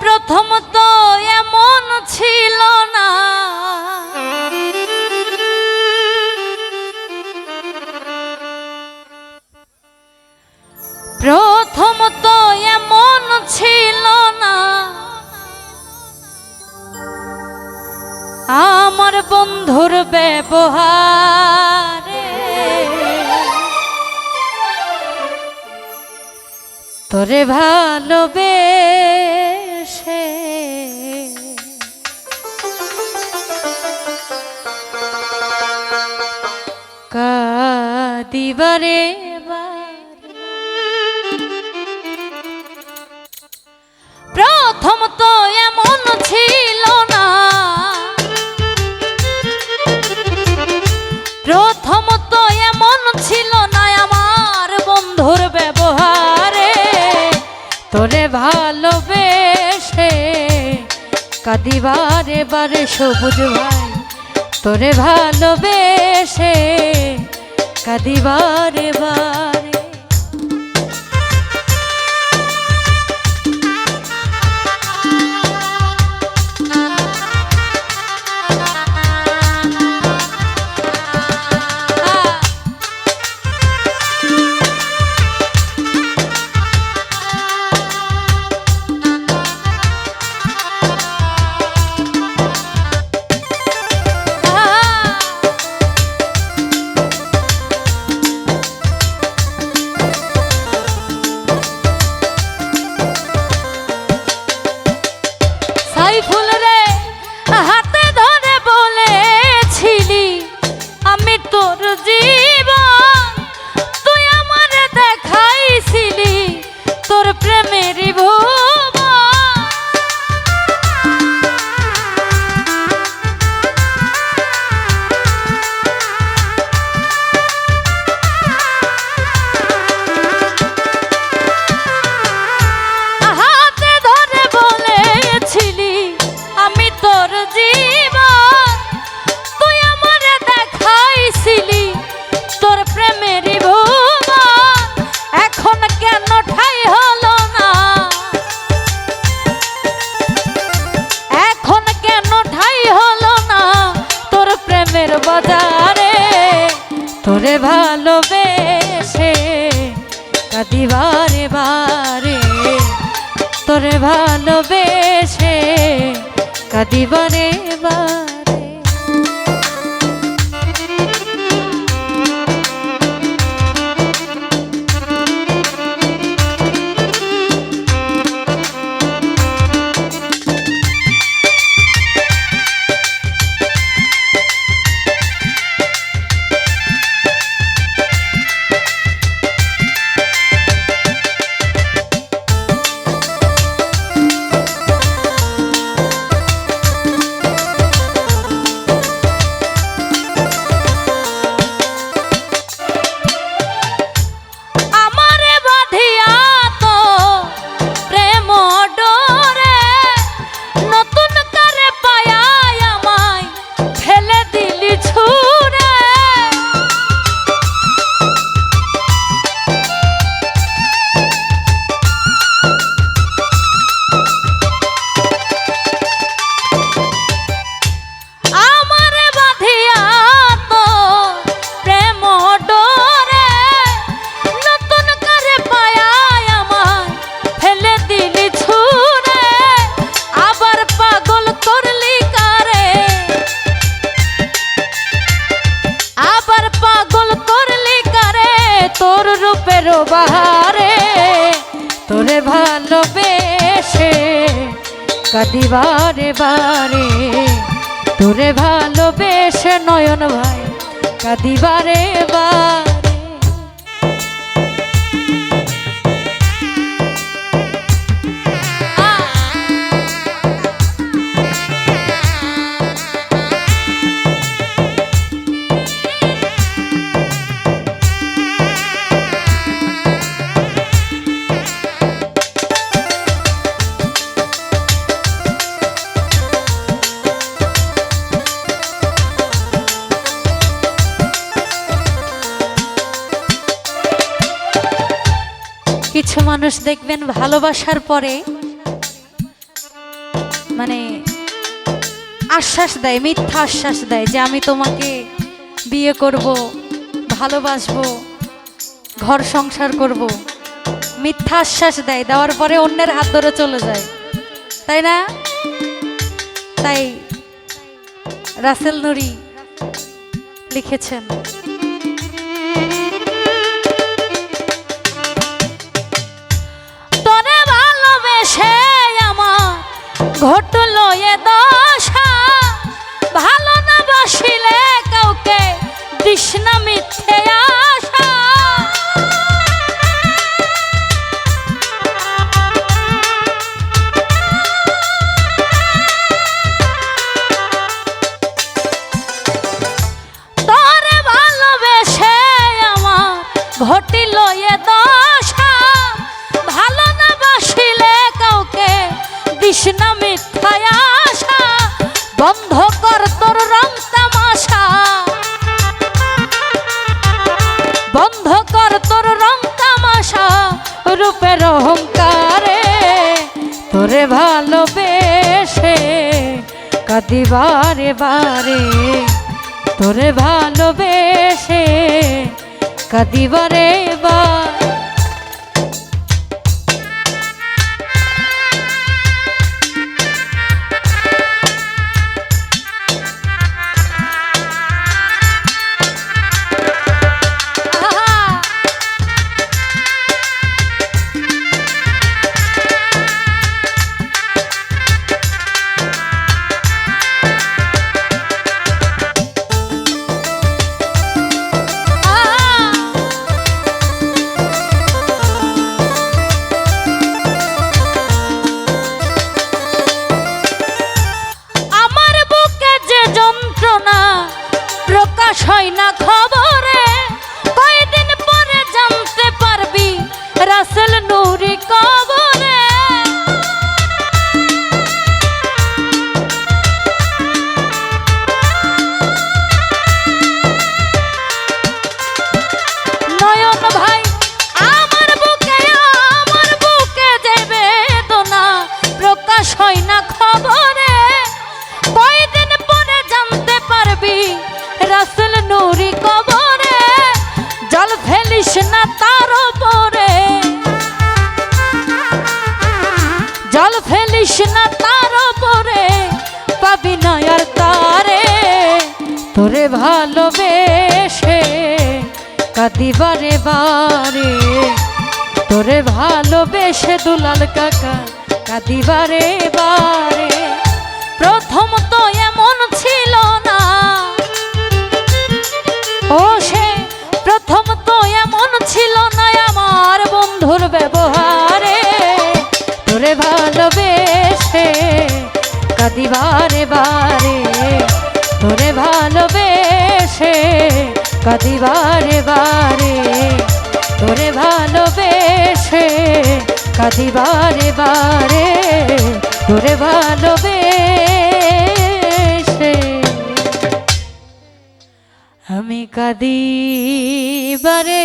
প্রথম তো এমন ছিল না। প্রথম তো এমন ছিল না। আমার বন্ধুর ব্যবহারে তোরে ভালোবেসে। কাদিবারে প্রথম তো এমন ছিল না। প্রথম তো এমন ছিল ভালোবেসে কাদিবারে বারে সবুজ ভাই। তোরে ভালোবেসে কাদিবারে বারে তোরে ভালোবেসে কাদিবারে বারে তোরে ভালোবেসে কাদিবারে বারে। রূপের বাহারে তোরে ভালোবেসে কাদিবারে বারে। তোরে ভালোবেসে নয়ন ভাই কাদিবারে বারে। মানুষ দেখবেন ভালোবাসার পরে মানে আশ্বাস দেয়, মিথ্যা আশ্বাস দেয় যে আমি তোমাকে বিয়ে করব, ভালোবাসবো, ঘর সংসার করব। মিথ্যা আশ্বাস দেয়, দেওয়ার পরে অন্যের হাত ধরে চলে যায়। তাই না? তাই রাসেল নুরি লিখেছেন। ঘটলো এ দশা। ভালো না বাসিলে কাউকে তৃষ্ণা মিথ্যে আশা। তরে ভালোবেসে আমার ঘটিল এ দশা। ভালো না বাসিলে কাউকে, দিস রূপের অহংকারে তোরে ভালোবেসে কাঁদি বারে। বারে তোরে ভালোবেসে কাদিবারে বার কবরে, জল ফেলিস না তার উপরে। জল ফেলিস না তার উপরে, পাবি না তারে। তোরে ভালোবেসে কাদিবারে বারে। তোরে ভালোবেসে দুলাল কাকা কাদিবারে বারে। প্রথম তো এমন ছিল না ও সে, প্রথম তো এমন ছিল না আমার বন্ধুর ব্যবহারে। তোরে ভালোবেসে কাদিবারে বারে। তোরে ভালোবেসে কাদিবারে বারে। তোরে ভালোবেসে কাদিবারে বারে। তোরে ভালোবেসে আমি কাদি বারে